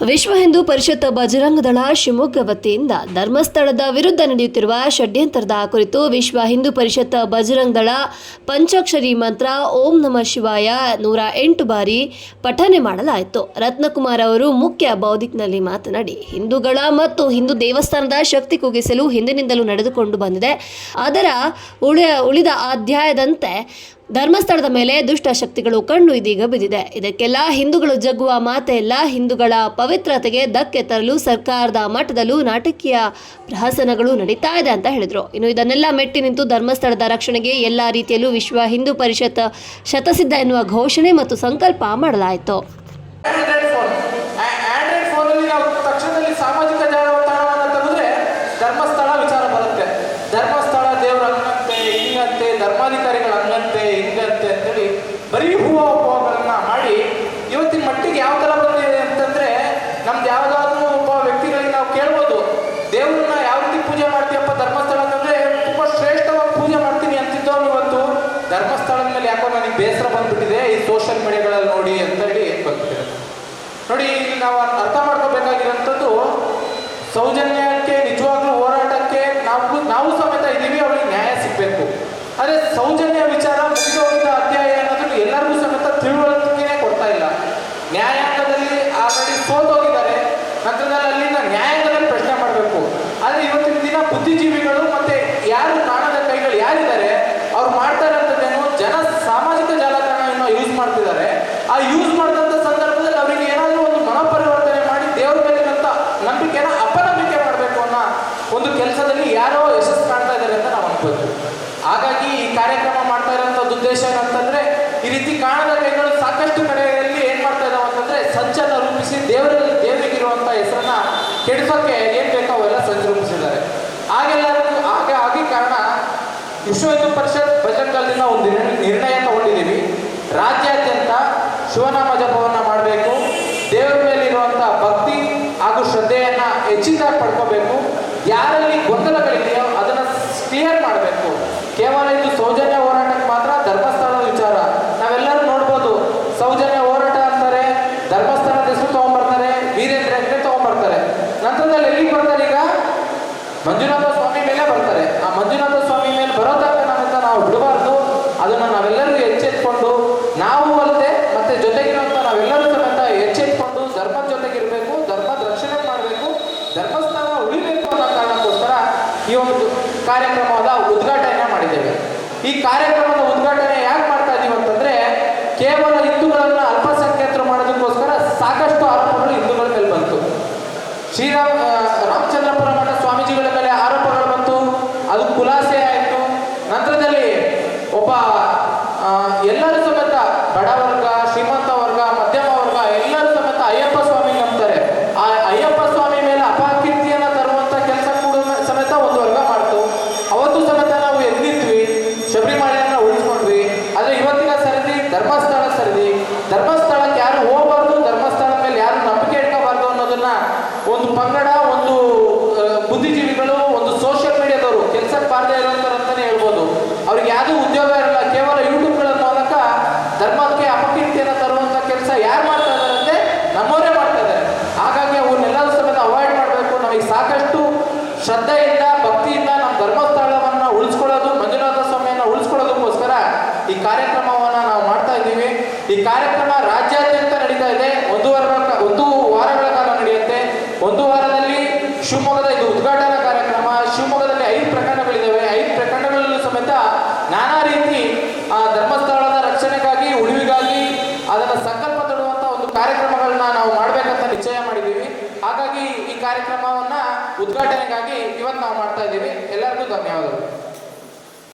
ವಿಶ್ವ ಹಿಂದೂ ಪರಿಷತ್ ಬಜರಂಗದಳ ಶಿವಮೊಗ್ಗ ವತಿಯಿಂದ ಧರ್ಮಸ್ಥಳದ ವಿರುದ್ಧ ನಡೆಯುತ್ತಿರುವ ಷಡ್ಯಂತರದ ಕುರಿತು ವಿಶ್ವ ಹಿಂದೂ ಪರಿಷತ್ ಬಜರಂಗದಳ ಪಂಚಾಕ್ಷರಿ ಮಂತ್ರ ಓಂ ನಮಃ ಶಿವಾಯ ನೂರ ಎಂಟು ಬಾರಿ ಪಠನೆ ಮಾಡಲಾಯಿತು. ರತ್ನಕುಮಾರ್ ಅವರು ಮುಖ್ಯ ಬೌದ್ಧಿಕ್ನಲ್ಲಿ ಮಾತನಾಡಿ, ಹಿಂದೂಗಳ ಮತ್ತು ಹಿಂದೂ ದೇವಸ್ಥಾನದ ಶಕ್ತಿ ಕುಗ್ಗಿಸಲು ಹಿಂದಿನಿಂದಲೂ ನಡೆದುಕೊಂಡು ಬಂದಿದೆ. ಅದರ ಉಳಿದ ಅಧ್ಯಾಯದಂತೆ ಧರ್ಮಸ್ಥಳದ ಮೇಲೆ ದುಷ್ಟ ಶಕ್ತಿಗಳು ಕಣ್ಣು ಇದೀಗ ಬಿದ್ದಿದೆ. ಇದಕ್ಕೆಲ್ಲ ಹಿಂದೂಗಳು ಜಗ್ಗುವ ಮಾತೆಲ್ಲ ಹಿಂದೂಗಳ ಪವಿತ್ರತೆಗೆ ಧಕ್ಕೆ ತರಲು ಸರ್ಕಾರದ ಮಟ್ಟದಲ್ಲೂ ನಾಟಕೀಯ ಪ್ರಹಸನಗಳು ನಡೀತಾ ಇದೆ ಅಂತ ಹೇಳಿದ್ರು. ಇನ್ನು ಇದನ್ನೆಲ್ಲ ಮೆಟ್ಟಿ ನಿಂತು ಧರ್ಮಸ್ಥಳದ ರಕ್ಷಣೆಗೆ ಎಲ್ಲ ರೀತಿಯಲ್ಲೂ ವಿಶ್ವ ಹಿಂದೂ ಪರಿಷತ್ ಶತಸಿದ್ಧ ಎನ್ನುವ ಘೋಷಣೆ ಮತ್ತು ಸಂಕಲ್ಪ ಮಾಡಲಾಯಿತು. ಧರ್ಮಸ್ಥಳ ವಿಚಾರ ಬರುತ್ತೆ. ಧರ್ಮಸ್ಥಳ ದೇವರ ಹಂಗಂತೆ, ಧರ್ಮಾಧಿಕಾರಿಗಳ ಹಿಂಗಂತೆ ಬೇಸರ ಬಂದ್ಬಿಟ್ಟಿದೆ ಈ ಸೋಷಿಯಲ್ ಮೀಡಿಯಾಗಳಲ್ಲಿ ನೋಡಿ ಅಂತ ಹೇಳಿ ಬಂದ್ಬಿಟ್ಟಿದೆ. ನೋಡಿ, ಇಲ್ಲಿ ನಾವು ಅರ್ಥ ಮಾಡ್ಕೋಬೇಕಾಗಿರೋಂಥದ್ದು ಸೌಜನ್ಯಕ್ಕೆ, ನಿಜವಾಗ್ಲೂ ಹೋರಾಟಕ್ಕೆ ನಾವು ನಾವು ಸಮೇತ ಇದ್ದೀವಿ ಅವಳಿಗೆ ನ್ಯಾಯ ಸಿಗಬೇಕು. ಆದರೆ ಸೌಜನ್ಯ ವಿಚಾರ ಮುಗಿದೋಗಿದ್ದ ಅಧ್ಯಾಯ ಅನ್ನೋದು ಎಲ್ಲರಿಗೂ ಸಮೇತ ತಿಳುವಳಿಕೆನೇ ಕೊಡ್ತಾ ಇಲ್ಲ. ನ್ಯಾಯಾಂಗದಲ್ಲಿ ಆಲ್ರೆಡಿ ಸೋತೋಗಿದ್ದಾರೆ. ನಂತರದಲ್ಲಿ ಅಲ್ಲಿಂದ ನ್ಯಾಯಾಂಗದಲ್ಲಿ ಪ್ರಶ್ನೆ ಮಾಡಬೇಕು. ಆದರೆ ಇವತ್ತಿನ ದಿನ ಬುದ್ಧಿಜೀವಿಗಳು ಮತ್ತೆ ಯಾರು ಕಾಣದ ಕೈಗಳು ಯಾರಿದ್ದಾರೆ ಅವ್ರು ಮಾಡ್ತಾ ಇರೋಂಥದ್ದೇನು ಜನ ಸಾಮಾಜಿಕ ಜಾಲತಾಣವನ್ನು ಯೂಸ್ ಮಾಡ್ತಿದ್ದಾರೆ ಆ ಯೂಸ್ ಮಾಡಿದಂಥ ಸಂದರ್ಭದಲ್ಲಿ ಅವರಿಗೆ ಏನಾದರೂ ಒಂದು ಮನೋಪರಿವರ್ತನೆ ಮಾಡಿ ದೇವ್ರ ಮೇಲಿನಂತ ನಂಬಿಕೆನ ಅಪನಂಬಿಕೆ ಮಾಡಬೇಕು ಅನ್ನೋ ಒಂದು ಕೆಲಸದಲ್ಲಿ ಯಾರೋ ಯಶಸ್ಸು ಕಾಣ್ತಾ ಇದ್ದಾರೆ ಅಂತ ನಾವು ಅನ್ಕೋತೀವಿ ಹಾಗಾಗಿ ಈ ಕಾರ್ಯಕ್ರಮ ಮಾಡ್ತಾ ಇರೋಂಥದ್ದು ಉದ್ದೇಶ ಏನಂತಂದ್ರೆ, ಈ ರೀತಿ ಕಾಣದ ಕೈಗಳು ಸಾಕಷ್ಟು ಕಡೆಯಲ್ಲಿ ಏನ್ ಮಾಡ್ತಾ ಇದಾವೆ ಅಂತಂದ್ರೆ ಸಂಚಲ ರೂಪಿಸಿ ದೇವರಲ್ಲಿ ದೇವರಿಗಿರುವಂತ ಹೆಸರನ್ನ ಕೆಡಿಸೋಕೆ ಏನ್ ಬೇಕೋ ಅವೆಲ್ಲ ಸಂಚು ರೂಪಿಸಿದ್ದಾರೆ. ಹಾಗೆಲ್ಲ ಹಾಗೆ ಆಗಿ ಕಾರಣ ವಿಶ್ವ ಹಿಂದೂ ಪರಿಷತ್ ಬಜೆಟ್ ಒಂದು ನಿರ್ಣ- ನಿರ್ಣಯ ತಗೊಂಡಿದ್ದೀವಿ. ರಾಜ್ಯಾದ್ಯಂತ ಶಿವನಾಮ ಜಪವನ್ನು ಕಾರ್ಯಕ್ರಮದ ಉದ್ಘಾಟನೆ ಮಾಡಿದ್ದೇವೆ. ಈ ಕಾರ್ಯಕ್ರಮದ ಉದ್ಘಾಟನೆ ಯಾಕೆ ಮಾಡ್ತಾ ಇದೀವಿ ಅಂತಂದ್ರೆ, ಕೇವಲ ಹಿಂದೂಗಳನ್ನ ಅಲ್ಪಸಂಖ್ಯಾತರು ಮಾಡೋದಕ್ಕೋಸ್ಕರ ಸಾಕಷ್ಟು ಆರೋಪಗಳು ಹಿಂದೂಗಳ ಮೇಲೆ ಬಂತು. ಶ್ರೀರಾಮ್ ಆ, ರಾಮಚಂದ್ರಪುರ ಮಠ ಸ್ವಾಮೀಜಿಗಳ ಮೇಲೆ ಆರೋಪಗಳು ಬಂತು ಅದು ಖುಲಾಸೆ ಆಯಿತು ನಂತರದಲ್ಲಿ ಒಬ್ಬ ಆ, ಎಲ್ಲರೂ ಸಮೇತ ಬಡವರ್ಗ ಶ್ರೀಮಂತ ವರ್ಗ ಮಧ್ಯಮ ವರ್ಗ ಎಲ್ಲರೂ ಸಮೇತ ಅಯ್ಯಪ್ಪ ಸ್ವಾಮಿ ನಂಬ್ತಾರೆ ಆ ಅಯ್ಯಪ್ಪ ಸ್ವಾಮಿ ಮೇಲೆ ಅಪಕೀರ್ತಿಯನ್ನ ತರುವಂತ ಕೆಲಸ ಕೂಡ ಸಮೇತ ಒಂದು ವರ್ಗ ಮಾಡ್ತು ಅವತ್ತು ಸಮೇತ ನಾವು ಎದ್ದಿದ್ವಿ ಶಬರಿಮಲೆಯನ್ನ ಉಳಿಸ್ಕೊಂಡ್ವಿ ಆದ್ರೆ ಇವತ್ತಿನ ಸರದಿ ಧರ್ಮಸ್ಥಳ ಸರದಿ ಧರ್ಮಸ್ಥಳಕ್ಕೆ ಯಾರು ಹೋಗಬಾರ್ದು ಧರ್ಮಸ್ಥಳದ ಮೇಲೆ ಯಾರು ನಂಬಿಕೆ ಇಟ್ಕೋಬಾರ್ದು ಅನ್ನೋದನ್ನ ಒಂದು ಪಂಗಡ ಒಂದು ಆ, ಬುದ್ಧಿಜೀವಿಗಳು ಒಂದು ಸೋಷಿಯಲ್ ಮೀಡಿಯಾದವರು ಕೆಲಸಕ್ಕೆ ಬಾರದೇ ಇರುವಂತರು ಅಂತಾನೆ ಹೇಳ್ಬೋದು ಅವ್ರಿಗೆ ಯಾವುದೂ ಉದ್ಯೋಗ ಇರಲ್ಲ ಕೇವಲ ಯೂಟ್ಯೂಬ್ಗಳ ಮೂಲಕ ಧರ್ಮಕ್ಕೆ ಅಪಕೀರ್ತಿಯನ್ನು ತರುವಂತ ಕೆಲಸ ಯಾರು ಮಾಡ್ತಾ ಇದ್ದಾರೆ ಅಂದ್ರೆ ನಮ್ಮವರೇ ಮಾಡ್ತಾ ಇದ್ದಾರೆ ಹಾಗಾಗಿ ಅವನ್ನೆಲ್ಲರೂ ಸಮೇತ ಅವಾಯ್ಡ್ ಮಾಡಬೇಕು ನಮಗೆ ಸಾಕಷ್ಟು ಶ್ರದ್ಧೆಯಿಂದ ಭಕ್ತಿಯಿಂದ ನಮ್ಮ ಧರ್ಮಸ್ಥಳವನ್ನ ಉಳಿಸ್ಕೊಳ್ಳೋದು ಮಂಜುನಾಥ ಸ್ವಾಮಿಯನ್ನ ಉಳಿಸ್ಕೊಳ್ಳೋದಕ್ಕೋಸ್ಕರ ಈ ಕಾರ್ಯಕ್ರಮವನ್ನ ನಾವು ಮಾಡ್ತಾ ಇದ್ದೀವಿ ಈ ಕಾರ್ಯಕ್ರಮ ರಾಜ್ಯಾದ್ಯಂತ ನಡೀತಾ ಇದೆ ಒಂದು ವಾರ ಒಂದು ವಾರಗಳ ಕಾಲ ನಡೆಯುತ್ತೆ ಒಂದು ವಾರದಲ್ಲಿ ಶಿವಮೊಗ್ಗದ ಇದು ಉದ್ಘಾಟನಾ ಕಾರ್ಯಕ್ರಮ, ಶಿವಮೊಗ್ಗದಲ್ಲಿ ಐದು ಪ್ರಕರಣಗಳಿದ್ದಾವೆ ಐದು ಪ್ರಕರಣಗಳಲ್ಲೂ ಸಮೇತ ನಾನಾ ರೀತಿ, ಆ, ಧರ್ಮಸ್ಥಳದ ರಕ್ಷಣೆಗಾಗಿ, ಉಳಿವಿಗಾಗಿ ಅದರ ಸಂಕಲ್ಪ ತೊಡುವಂತ ಒಂದು ಕಾರ್ಯಕ್ರಮಗಳನ್ನ ನಾವು ಮಾಡಬೇಕಂತ ನಿಶ್ಚಯ ಮಾಡಿದ್ದೀವಿ. ಹಾಗಾಗಿ ಈ ಕಾರ್ಯಕ್ರಮವನ್ನ ಉದ್ಘಾಟನೆಗಾಗಿ ಇವತ್ತು ನಾವು ಮಾಡ್ತಾ ಇದ್ದೀವಿ. ಎಲ್ಲರಿಗೂ ಧನ್ಯವಾದಗಳು.